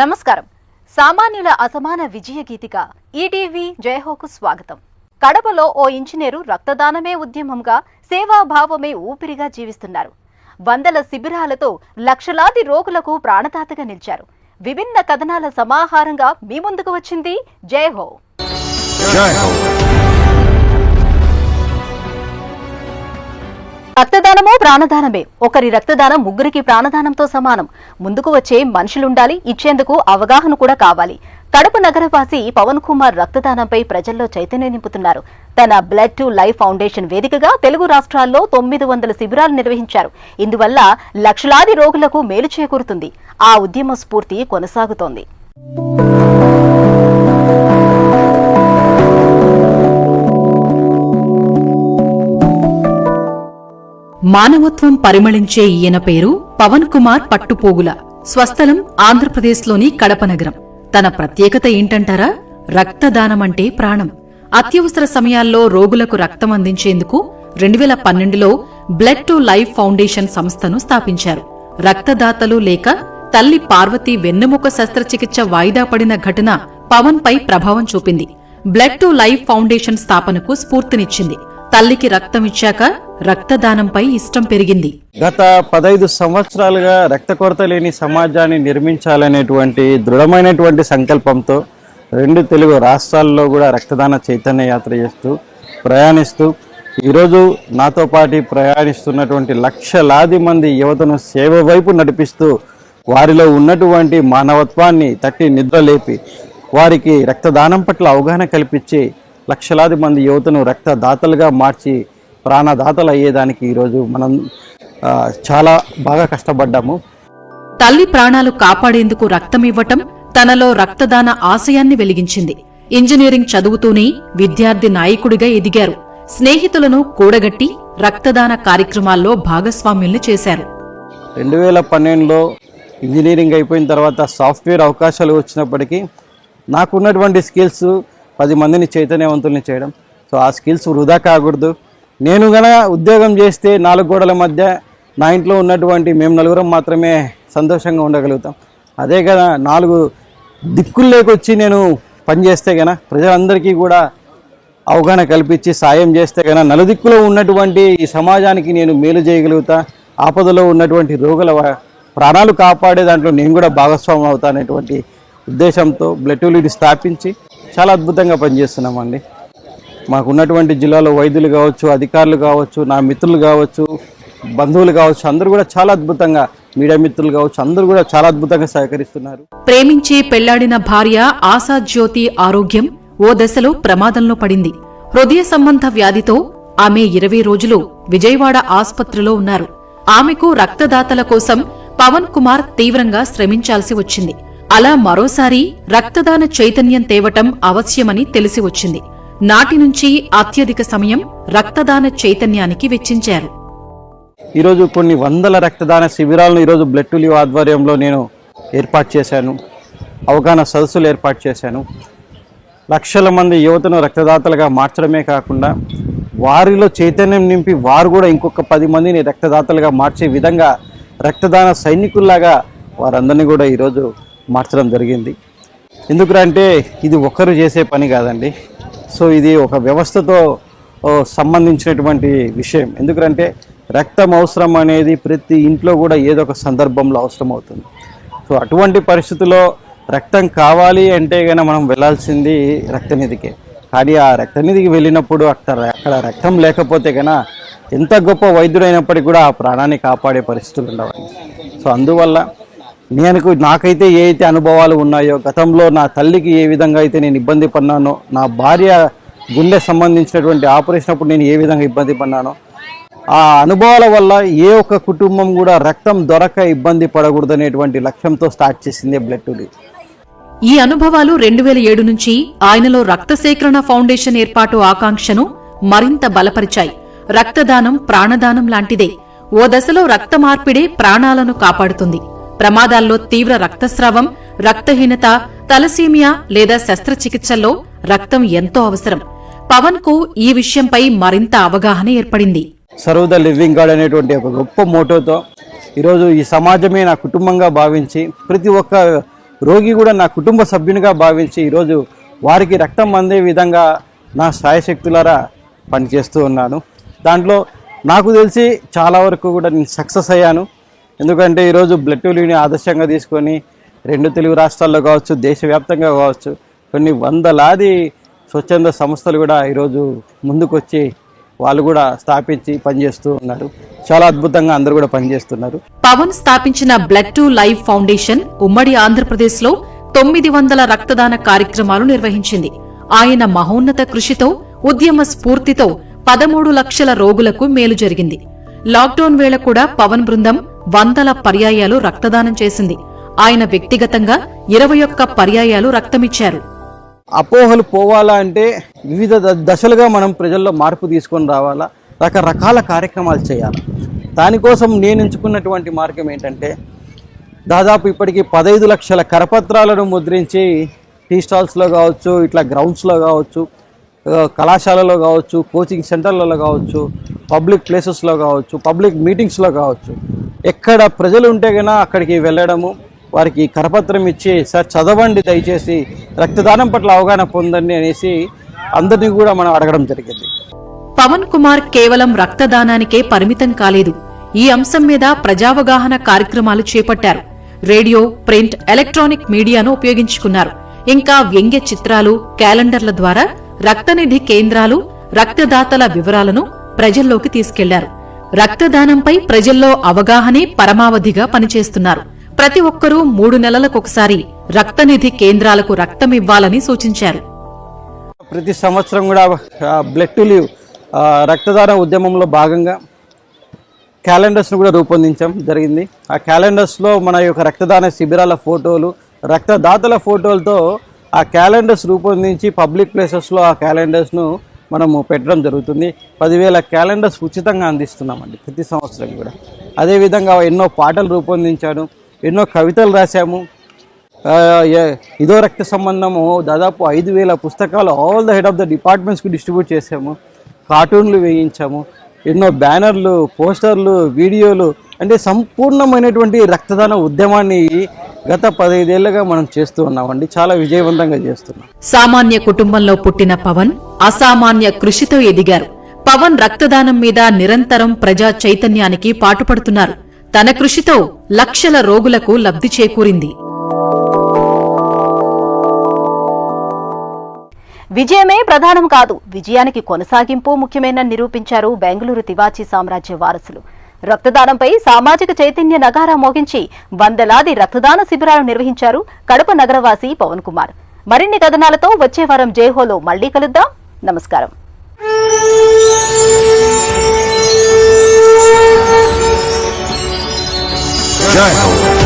నమస్కారం. సామాన్యుల అసమాన విజయ గీతిక ఈటీవీ జయహోకు స్వాగతం. కడపలో ఓ ఇంజనీరు రక్తదానమే ఉద్యమంగా సేవాభావమే ఊపిరిగా జీవిస్తున్నారు. వందల శిబిరాలతో లక్షలాది రోగులకు ప్రాణదాతగా నిలిచారు. విభిన్న కథనాల సమాహారంగా మీ ముందుకు వచ్చింది జయహో. జయహో. రక్తదానమో ప్రాణదానమే. ఒకరి రక్తదానం ముగ్గురికి ప్రాణదానంతో సమానం. ముందుకు వచ్చే మనుషులుండాలి ఇచ్చేందుకు అవగాహన కూడా కావాలి. కడప నగరవాసి పవన్ కుమార్ రక్తదానంపై ప్రజల్లో చైతన్యం నింపుతున్నారు. తన బ్లడ్ టు లైఫ్ ఫౌండేషన్ వేదికగా తెలుగు రాష్ట్రాల్లో తొమ్మిది వందల శిబిరాలు నిర్వహించారు. ఇందువల్ల లక్షలాది రోగులకు మేలు చేకూరుతుంది. ఆ ఉద్యమ స్ఫూర్తి కొనసాగుతోంది. మానవత్వం పరిమళించే ఈయన పేరు పవన్ కుమార్ పట్టుపోగుల. స్వస్థలం ఆంధ్రప్రదేశ్లోని కడప నగరం. తన ప్రత్యేకత ఏంటంటారా? రక్తదానమంటే ప్రాణం. అత్యవసర సమయాల్లో రోగులకు రక్తం అందించేందుకు రెండు వేల పన్నెండులో బ్లడ్ టు లైఫ్ ఫౌండేషన్ సంస్థను స్థాపించారు. రక్తదాతలు లేక తల్లి పార్వతి వెన్నెముక శస్త్రచికిత్స వాయిదా పడిన ఘటన పవన్ పై ప్రభావం చూపింది. బ్లడ్ టు లైఫ్ ఫౌండేషన్ స్థాపనకు స్ఫూర్తినిచ్చింది. తల్లికి రక్తం ఇచ్చాక రక్తదానంపై ఇష్టం పెరిగింది. గత పదైదు సంవత్సరాలుగా రక్త కొరత లేని సమాజాన్ని నిర్మించాలనేటువంటి దృఢమైనటువంటి సంకల్పంతో రెండు తెలుగు రాష్ట్రాల్లో కూడా రక్తదాన చైతన్య యాత్ర చేస్తూ ప్రయాణిస్తూ ఈరోజు నాతో పాటు ప్రయాణిస్తున్నటువంటి లక్షలాది మంది యువతను సేవ వైపు నడిపిస్తూ వారిలో ఉన్నటువంటి మానవత్వాన్ని తట్టి నిద్రలేపి వారికి రక్తదానం పట్ల అవగాహన కల్పించి లక్షలాది మంది యువతను రక్తదాతలుగా మార్చి ప్రాణదాతలు అయ్యేదానికి ఈరోజు మనం చాలా బాగా కష్టపడ్డాము. తల్లి ప్రాణాలు కాపాడేందుకు రక్తమివ్వటం తనలో రక్తదాన ఆశయాన్ని వెలిగించింది. ఇంజనీరింగ్ చదువుతూనే విద్యార్థి నాయకుడిగా ఎదిగారు. స్నేహితులను కూడగట్టి రక్తదాన కార్యక్రమాల్లో భాగస్వామ్యుల్ని చేశారు. రెండు వేల పన్నెండులో ఇంజనీరింగ్ అయిపోయిన తర్వాత సాఫ్ట్వేర్ అవకాశాలు వచ్చినప్పటికీ నాకున్నటువంటి స్కిల్స్ పది మందిని చైతన్యవంతుల్ని చేయడం. సో ఆ స్కిల్స్ వృధా కాకూడదు. నేను గన ఉద్యోగం చేస్తే నాలుగు గోడల మధ్య నా ఇంట్లో ఉన్నటువంటి మేము నలుగురం మాత్రమే సంతోషంగా ఉండగలుగుతాం. అదే కదా నాలుగు దిక్కుల్లోకొచ్చి నేను పనిచేస్తే గన ప్రజలందరికీ కూడా అవగాహన కల్పించి సాయం చేస్తే కన్నా నలుదిక్కులో ఉన్నటువంటి ఈ సమాజానికి నేను మేలు చేయగలుగుతా ఆపదలో ఉన్నటువంటి రోగుల వ- ప్రాణాలు కాపాడే దాంట్లో నేను కూడా భాగస్వామ్యం అవుతా అనేటువంటి ఉద్దేశంతో బ్లడ్ స్థాపించి చాలా అద్భుతంగా పనిచేస్తున్నామండి. మాకు ఉన్నటువంటి జిల్లాలో వైద్యులు కావచ్చు అధికారులు కావచ్చు నా మిత్రులు కావచ్చు బంధువులు కావచ్చు అందరూ కూడా చాలా అద్భుతంగా మీడియా మిత్రులు కావచ్చు అందరూ కూడా చాలా అద్భుతంగా సహకరిస్తున్నారు. ప్రేమించి పెళ్ళాడిన భార్య ఆశాజ్యోతి ఆరోగ్యం ఓ దశలో ప్రమాదంలో పడింది. హృదయ సంబంధ వ్యాధితో ఆమె ఇరవై రోజులు విజయవాడ ఆసుపత్రిలో ఉన్నారు. ఆమెకు రక్తదాతల కోసం పవన్ కుమార్ తీవ్రంగా శ్రమించాల్సి వచ్చింది. అలా మరోసారి రక్తదాన చైతన్యం తేవటం అవశ్యమని తెలిసి వచ్చింది. నాటి నుంచి అత్యధిక సమయం రక్తదాన చైతన్యానికి వెచ్చించారు. ఈరోజు కొన్ని వందల రక్తదాన శిబిరాలను ఈరోజు బ్లడ్ టు లివ్ ఆధ్వర్యంలో నేను ఏర్పాటు చేశాను. అవగాహన సదస్సులు ఏర్పాటు చేశాను. లక్షల మంది యువతను రక్తదాతలుగా మార్చడమే కాకుండా వారిలో చైతన్యం నింపి వారు కూడా ఇంకొక పది మందిని రక్తదాతలుగా మార్చే విధంగా రక్తదాన సైనికుల్లాగా వారందరినీ కూడా ఈరోజు మార్చడం జరిగింది. ఎందుకంటే ఇది ఒకరు చేసే పని కాదండి. సో ఇది ఒక వ్యవస్థతో సంబంధించినటువంటి విషయం. ఎందుకంటే రక్తం అవసరం అనేది ప్రతి ఇంట్లో కూడా ఏదో ఒక సందర్భంలో అవసరం అవుతుంది. సో అటువంటి పరిస్థితుల్లో రక్తం కావాలి అంటే గన మనం వెళ్ళాల్సింది రక్తనిధికే కానీ ఆ రక్తనిధికి వెళ్ళినప్పుడు అక్కడ అక్కడ రక్తం లేకపోతే కనుక ఎంత గొప్ప వైద్యుడైనప్పటికీ కూడా ఆ ప్రాణాన్ని కాపాడే పరిస్థితులు ఉండవండి. సో అందువల్ల నేను నాకైతే ఏ అయితే అనుభవాలు ఉన్నాయో గతంలో నా తల్లికి ఏ విధంగా అయితే నేను ఇబ్బంది పడినానో నా భార్య గుండె సంబంధించినటువంటి ఆపరేషన్ అప్పుడు నేను ఏ విధంగా ఇబ్బంది పడినానో ఆ అనుభవాల వల్ల ఏ ఒక్క కుటుంబం కూడా రక్తం దొరక ఇబ్బంది పడకూడదనేటువంటి లక్ష్యంతో స్టార్ట్ చేసింది బ్లడ్ టు ఈ అనుభవాలు రెండు వేల ఏడు నుంచి ఆయనలో రక్త సేకరణ ఫౌండేషన్ ఏర్పాటు ఆకాంక్షను మరింత బలపరిచాయి. రక్తదానం ప్రాణదానం లాంటిదే. ఓ దశలో రక్త మార్పిడే ప్రాణాలను కాపాడుతుంది. ప్రమాదాల్లో తీవ్ర రక్తస్రావం రక్తహీనత తలసీమియా లేదా శస్త్రచికిత్సల్లో రక్తం ఎంతో అవసరం. పవన్కు ఈ విషయంపై మరింత అవగాహన ఏర్పడింది. సర్వ్ ద లివింగ్ గాడ్ అనేటువంటి ఒక గొప్ప మోటోతో ఈరోజు ఈ సమాజమే నా కుటుంబంగా భావించి ప్రతి ఒక్క రోగి కూడా నా కుటుంబ సభ్యునిగా భావించి ఈరోజు వారికి రక్తం అందే విధంగా నా సాయశక్తులారా పనిచేస్తూ ఉన్నాను. దాంట్లో నాకు తెలిసి చాలా వరకు కూడా నేను సక్సెస్ అయ్యాను. ఎందుకంటే ఈరోజు బ్లడ్ టూలీని ఆదర్శంగా తీసుకొని రెండు తెలుగు రాష్ట్రాల్లో కావచ్చు దేశవ్యాప్తంగా కావచ్చు కొన్ని వందలాది స్వచ్ఛంద సంస్థలు కూడా ఈరోజు ముందుకొచ్చి వాళ్ళు కూడా స్థాపించి పనిచేస్తూ ఉన్నారు. చాలా అద్భుతంగా అందరూ కూడా పనిచేస్తున్నారు. పవన్ స్థాపించిన బ్లడ్ టు లైఫ్ ఫౌండేషన్ ఉమ్మడి ఆంధ్రప్రదేశ్లో తొమ్మిది వందల రక్తదాన కార్యక్రమాలు నిర్వహించింది. ఆయన మహోన్నత కృషితో ఉద్యమ స్ఫూర్తితో పదమూడు లక్షల రోగులకు మేలు జరిగింది. లాక్డౌన్ వేళ కూడా పవన్ బృందం వందల పర్యాయాలు రక్తదానం చేసింది. ఆయన వ్యక్తిగతంగా ఇరవై ఒక్క పర్యాయాలు రక్తమిచ్చారు. అపోహలు పోవాలా అంటే వివిధ ద- దశలుగా మనం ప్రజల్లో మార్పు తీసుకొని రావాలా? రకరకాల కార్యక్రమాలు చేయాలి? దానికోసం నేను ఎంచుకున్నటువంటి మార్గం ఏంటంటే దాదాపు ఇప్పటికి పదైదు లక్షల కరపత్రాలను ముద్రించి టీ స్టాల్స్లో కావచ్చు ఇట్లా గ్రౌండ్స్లో కావచ్చు కళాశాలలో కావచ్చు కోచింగ్ సెంటర్లలో కావచ్చు పబ్లిక్ ప్లేసెస్లో కావచ్చు పబ్లిక్ మీటింగ్స్లో కావచ్చు ఎక్కడ ప్రజలు ఉంటే కన్నా అక్కడికి వెళ్ళడము వారికి కరపత్రం ఇచ్చి సార్ చదవండి దయచేసి రక్తదానం పట్ల అవగాహన పొందండి అనేసి అందరినీ కూడా మనం అడగడం జరిగింది. పవన్ కుమార్ కేవలం రక్తదానానికే పరిమితం కాలేదు. ఈ అంశం మీద ప్రజావగాహన కార్యక్రమాలు చేపట్టారు. రేడియో ప్రింట్ ఎలక్ట్రానిక్ మీడియాను ఉపయోగించుకున్నారు. ఇంకా వ్యంగ్య చిత్రాలు క్యాలెండర్ల ద్వారా రక్తనిధి కేంద్రాలు రక్తదాతల వివరాలను ప్రజల్లోకి తీసుకెళ్ళారు. రక్తదానంపై ప్రజల్లో అవగాహనే పరమావధిగా పనిచేస్తున్నారు. ప్రతి ఒక్కరూ మూడు నెలలకొకసారి రక్తనిధి కేంద్రాలకు రక్తమివ్వాలని సూచించారు. ప్రతి సంవత్సరం కూడా బ్లడ్ టు లీవ్ రక్తదాన ఉద్యమంలో భాగంగా క్యాలెండర్స్ను కూడా రూపొందించడం జరిగింది. ఆ క్యాలెండర్స్లో మన యొక్క రక్తదాన శిబిరాల ఫోటోలు రక్తదాతల ఫోటోలతో ఆ క్యాలెండర్స్ రూపొందించి పబ్లిక్ ప్లేసెస్లో ఆ క్యాలెండర్స్ను మనము పెట్టడం జరుగుతుంది. పదివేల క్యాలెండర్స్ ఉచితంగా అందిస్తున్నామండి ప్రతి సంవత్సరం కూడా. అదేవిధంగా ఎన్నో పాటలు రూపొందించాను ఎన్నో కవితలు రాశాము. ఇదో రక్త సంబంధము దాదాపు ఐదు వేల పుస్తకాలు all the head of the డిపార్ట్మెంట్స్కి distribute చేసాము కార్టూన్లు వేయించాము. ఎన్నో బ్యానర్లు పోస్టర్లు వీడియోలు అంటే సంపూర్ణమైనటువంటి రక్తదాన ఉద్యమాన్ని గత పదైదేళ్ళుగా మనం చేస్తూ ఉన్నామండి. చాలా విజయవంతంగా చేస్తున్నాం. సామాన్య కుటుంబంలో పుట్టిన పవన్ అసామాన్య కృషితో ఎదిగారు. పవన్ రక్తదానం మీద నిరంతరం ప్రజా చైతన్యానికి పాటుపడుతున్నారు. తన కృషితో లక్షల రోగులకు లబ్ధి చేకూరింది. విజయమే ప్రధానం కాదు. విజయానికి కొనసాగింపు ముఖ్యమేనని నిరూపించారు బెంగళూరు తివాచీ సామ్రాజ్య వారసులు. రక్తదానంపై సామాజిక చైతన్య నగారా మోగించి వందలాది రక్తదాన శిబిరాలు నిర్వహించారు కడప నగరవాసి పవన్ కుమార్. మరిన్ని కథనాలతో వచ్చే వారం జేహోలో మళ్ళీ కలుద్దాం. నమస్కారం. Jai